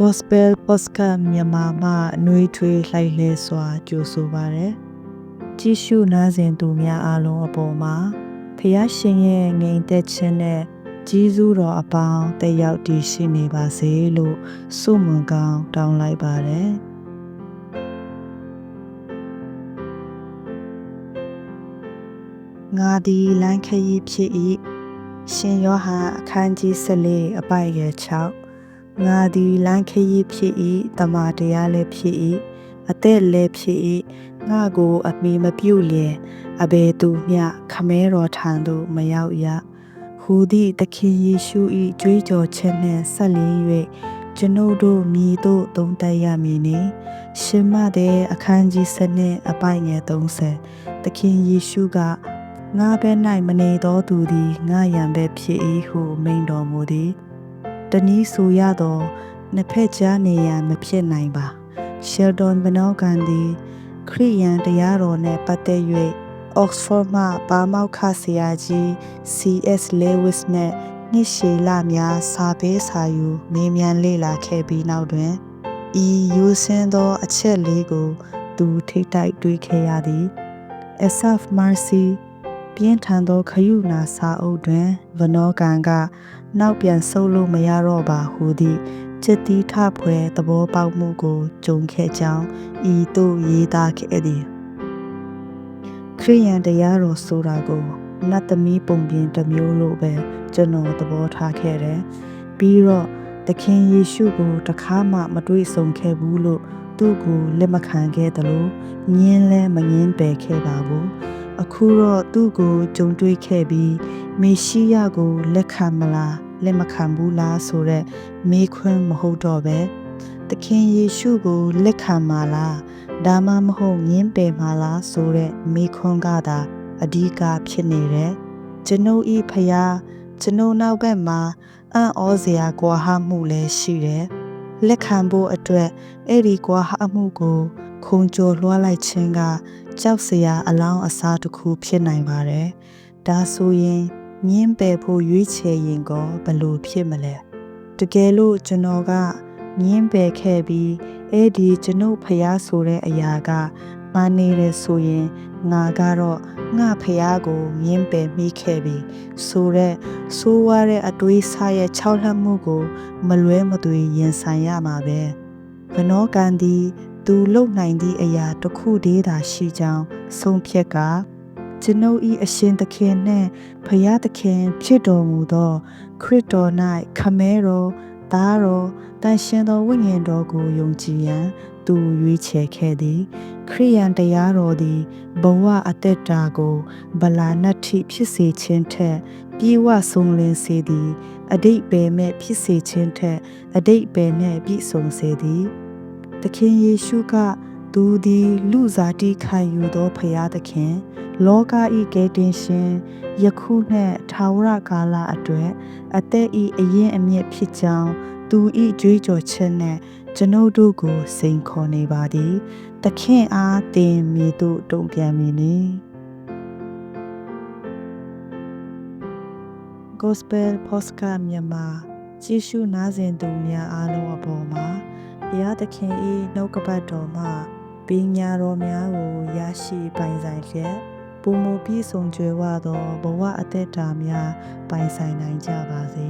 Gospel Podcast မြန်မာမှအနှွေးထွေးလှိုက်လဲစွာကြိုဆိုပါရယ်ကြည့်ရှုနားဆင်သူများအားလုံးအပေါ်မှာဖះရှင်ရဲ့ငြိမ်သက်ခြင်းနဲ့ကြီးစုတော်အပေါင်းတက်ရောက်တည်ရှိနေပါစေလို့ဆုမွန်ကောင်းတောင်းလိုက်ပါရယ်ငါသည်လမ်းခရီးဖြစ်၏ရှင်ယောဟန်အခန်းကြီး14အပိုက်ငယ်6 ငါသည်လမ်းခရီးဖြစ်၏တမန်တရားလည်းဖြစ်၏အသက်လည်းဖြစ်၏ငါကိုအမိမပြုတ်လျင်အဘယ်သူမျှခမဲတော်ထံသို့မရောက်ရဟူသည့်သခင်ယေရှု၏ကြွေးကြော်ခြင်းနှင့်ဆက်လျင်း၍ကျွန်ုပ်တို့မြည်သို့သုံးတက်ရမည်နေရှင်မတဲ့အခန်းကြီးစနစ်အပိုက်ငယ်30သခင်ယေရှုကငါဘဲ၌မနေသောသူသည်ငါရံဘဲဖြစ်၏ဟုမိန်တော်မူသည် တနည်းဆိုရသောနှစ်ဖက်ကြားနေရန်မဖြစ်နိုင်ပါရှယ်ဒွန်ဘနောကန်သည်ခရိယန်တရားတော်နှင့်ပတ်သက်၍ Oxford မှပါမောက္ခဆရာကြီး C.S. Lewis နှင့်နှစ်ရှည်လများစာပေးစာယူမေးမြန်းလေ့လာခဲ့ပြီးနောက်တွင်ဤယူဆင်းသောအချက်လေးကို သူထိတ်တိုက်တွေးခဲ့ရသည် Asaf Mercy ပြင်းထန်သောခရုဏာစာအုပ်တွင်ဗနောကန်က နောက်ပြန်ဆုပ်လို့မရတော့ပါဟူသည့်จิตတိထဖွဲသဘောပေါက်မှုကိုကြုံခဲ့ကြောင်းဤသို့ရေးသားခဲ့သည်ခရိယန်တရားတော်ဆိုတာကိုနတ်သမီးပုံပြင်တစ်မျိုးလို့ပဲကျွန်တော်သဘောထားခဲ့တယ်ပြီးတော့သခင်ယေရှုကိုတခါမှမတွေ့ဆုံခဲ့ဘူးလို့သူ့ကိုလက်မခံခဲ့တယ်လို့ညင်းလဲမငင်းပယ်ခဲ့ပါဘူးအခုတော့သူ့ကိုကြုံတွေ့ခဲ့ပြီး မေရှိယကိုလက်ခံမလားလက်မခံဘူးလားဆိုတော့မေးခွန်းမဟုတ်တော့ပဲသခင်ယေရှုကိုလက်ခံမှာလားဒါမှမဟုတ်ငင်းပယ်မှာလားဆိုတော့မေးခွန်းကသာအဓိကဖြစ်နေတယ်ကျွန်ုပ်ဤဖယားကျွန်ုပ်နောက်ဘက်မှာအံ့ဩစရာကွာဟမှုလည်းရှိတယ်လက်ခံဖို့အတွက်အဲ့ဒီကွာဟမှုကိုခုံကျော်လွှားလိုက်ခြင်းကကြောက်စရာအလောင်းအစားတစ်ခုဖြစ်နိုင်ပါတယ်။ဒါဆိုရင် ညင်းပယ်ဖို့ရွေးချယ်ရင်ကောဘယ်လိုဖြစ်မလဲ။တကယ်လို့ကျွန်တော်ကညင်းပယ်ခဲ့ပြီးအဲ့ဒီကျွန်ုပ်ဖျားဆိုတဲ့အရာကမနေရဆိုရင်ငါကတော့ငါဖျားကိုညင်းပယ်မိခဲ့ပြီးဆိုတဲ့ဆိုးဝါးတဲ့အတွေးစားရဲ့ခြောက်လှမ်းမှုကို မလွဲမသွေရင်ဆိုင်ရမှာပဲ။ဘနောကန်ဒီသူလုံနိုင်သည့်အရာတစ်ခုတည်းသာရှိကြောင်းဆုံးဖြတ်က ကျွန်ုပ်၏အရှင်သခင်နှင့်ဖယားသခင်ဖြစ်တော်မူသော ခရစ်တော်၌ခမဲတော်သားတော်တန်ရှင်သောဝိညာဉ်တော်ကိုယုံကြည်ရန်သူရွေးချယ်ခဲ့သည် ခရိယန်တရားတော်သည်ဘဝအသက်တာကိုဗလာနတ္ထိဖြစ်စေခြင်းထက်ပြေဝဆုံးလင်းစေသည်အတိတ်ပယ်မဲ့ဖြစ်စေခြင်းထက်အတိတ်ပယ်နဲ့ပြည့်စုံစေသည်သခင်ယေရှုကသူသည်လူစားတိခံယူသောဖရာသခင် လောကဤကယ်တင်ရှင်ယခုနှင့်ထာဝရကာလအတွက်အသက်ဤအရင်အမြင့်ဖြစ်ကြောင်းသူဤကြွေးကြော်ခြင်းနှင့်ကျွန်ုပ်တို့ကိုစိန်ခေါ်နေပါသည်သခင်အားတင်မြေသို့တုံ့ပြန်မည်နီ Gospel Postcard မြန်မာကြည့်ရှုနားဆင်သူများအားလုံးအပေါ်မှာဘုရားသခင်၏နှုတ်ကပတ်တော်မှပညာတော်များကိုရရှိပိုင်ဆိုင်လျက် ပုံမပြည့်စုံကြွယ်ဝသောဘဝအသက်တာများပိုင်ဆိုင်နိုင်ကြပါစေ